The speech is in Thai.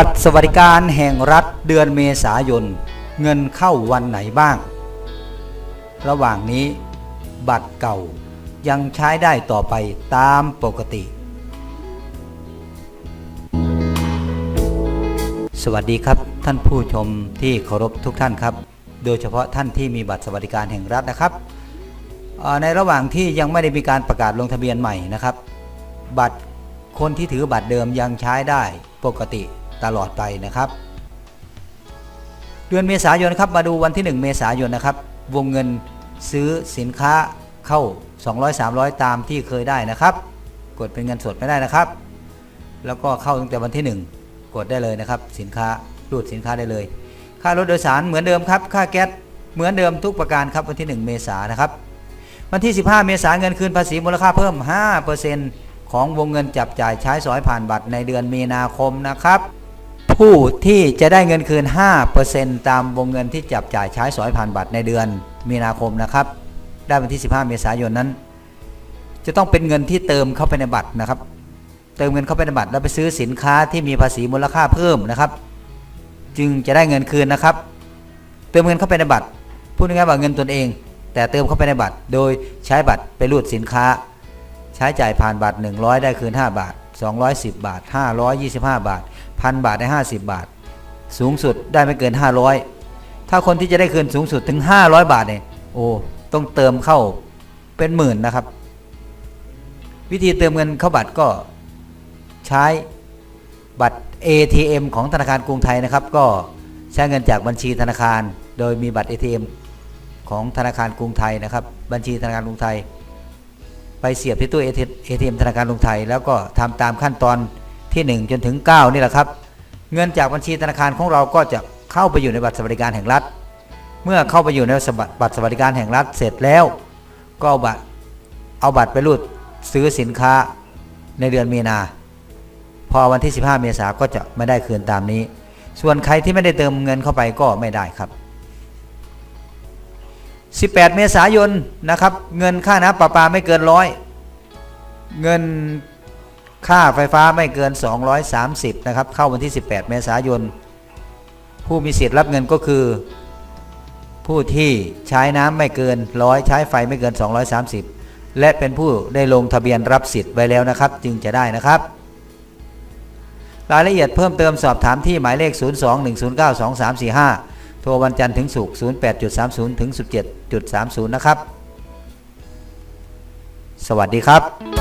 บัตรสวัสดิการแห่งรัฐเดือนเมษายน เงินเข้าวันไหนบ้าง ระหว่างนี้ บัตรเก่ายังใช้ได้ต่อไปตามปกติ สวัสดีครับท่านผู้ชมที่เคารพทุกท่านครับ โดยเฉพาะท่านที่มีบัตรสวัสดิการแห่งรัฐนะครับ ในระหว่างที่ยังไม่ได้มีการประกาศลงทะเบียนใหม่นะครับ บัตรคนที่ถือบัตรเดิมยังใช้ได้ปกติ ตลอดไปนะครับ เดือนเมษายนครับมาดูวันที่ 1 เมษายนนะครับวงเงินซื้อสินค้าเข้า 200 300 ตามที่เคยได้นะครับ กดเป็นเงินสดไม่ได้นะครับ แล้วก็เข้าตั้งแต่วันที่ 1 กดได้เลยนะครับ สินค้ารูดสินค้าได้เลย ค่ารถโดยสารเหมือนเดิมครับ ค่าแก๊สเหมือนเดิมทุกประการครับวันที่ 1 เมษายนนะครับ วันที่ 15 เมษายนเงินคืนภาษีมูลค่าเพิ่ม 5%ของวงเงินจับจ่ายใช้สอยผ่านบัตรในเดือนมีนาคมนะครับ ผู้ที่จะได้เงินคืน 5%ตามวงเงินที่จับจ่ายใช้สอยผ่านบัตรในเดือนมีนาคมนะครับ ได้วันที่ 15 เมษายนนั้น จะต้องเป็นเงินที่เติมเข้าไปในบัตรนะครับ เติมเงินเข้าไปในบัตรแล้วไปซื้อสินค้าที่มีภาษีมูลค่าเพิ่มนะครับ จึงจะได้เงินคืนนะครับ เติมเงินเข้าไปในบัตรพูดง่ายๆว่าเงินตนเอง แต่เติมเข้าไปในบัตร โดยใช้บัตรไปรูดสินค้า ใช้จ่ายผ่านบัตร 100 ได้คืน 5 บาท 210 บาท 525 บาท 1,000บาทได้ 50 บาท สูงสุดได้ไม่เกิน 500 ถ้าคนที่จะได้คืนสูงสุดถึง 500 บาทเนี่ยโอ้ต้องเติมเข้าเป็นหมื่นนะครับ วิธีเติมเงินเข้าบัตรก็ใช้บัตร ATM ของธนาคารกรุงไทยนะครับ ก็ใช้เงินจากบัญชีธนาคาร โดยมีบัตร ATM ของธนาคารกรุงไทยนะครับ บัญชีธนาคารกรุงไทย ไปเสียบที่ตู้ ATM ธนาคารกรุงไทย แล้วก็ทำตามขั้นตอน ที่ 1 จนถึง 9 นี่แหละครับ เงินจากบัญชีธนาคารของเราก็จะเข้าไปอยู่ในบัตรสวัสดิการแห่งรัฐ เมื่อเข้าไปอยู่ในบัตรสวัสดิการแห่งรัฐเสร็จแล้ว ก็เอาบัตรเอาบัตรไปรูดซื้อสินค้าในเดือนมีนา พอวันที่ 15 เมษาก็จะไม่ได้คืนตามนี้ ส่วนใครที่ไม่ได้เติมเงินเข้าไปก็ไม่ได้ครับ 18 เมษายนนะครับ เงินค่าน้ำประปาไม่เกินร้อยเงิน ค่าไฟฟ้าไม่เกิน 230 นะครับ เข้าวันที่ 18 เมษายน ผู้มีสิทธิ์รับเงินก็คือ ผู้ที่ใช้น้ำไม่เกินร้อยใช้ไฟไม่เกิน 230 และเป็นผู้ได้ลงทะเบียนรับสิทธิ์ไว้แล้วนะครับ จึงจะได้นะครับ รายละเอียดเพิ่มเติมสอบถามที่หมายเลข 02-109-2345 โทรวันจันทร์ถึงศุกร์08.30ถึง17.30 นะครับ สวัสดีครับ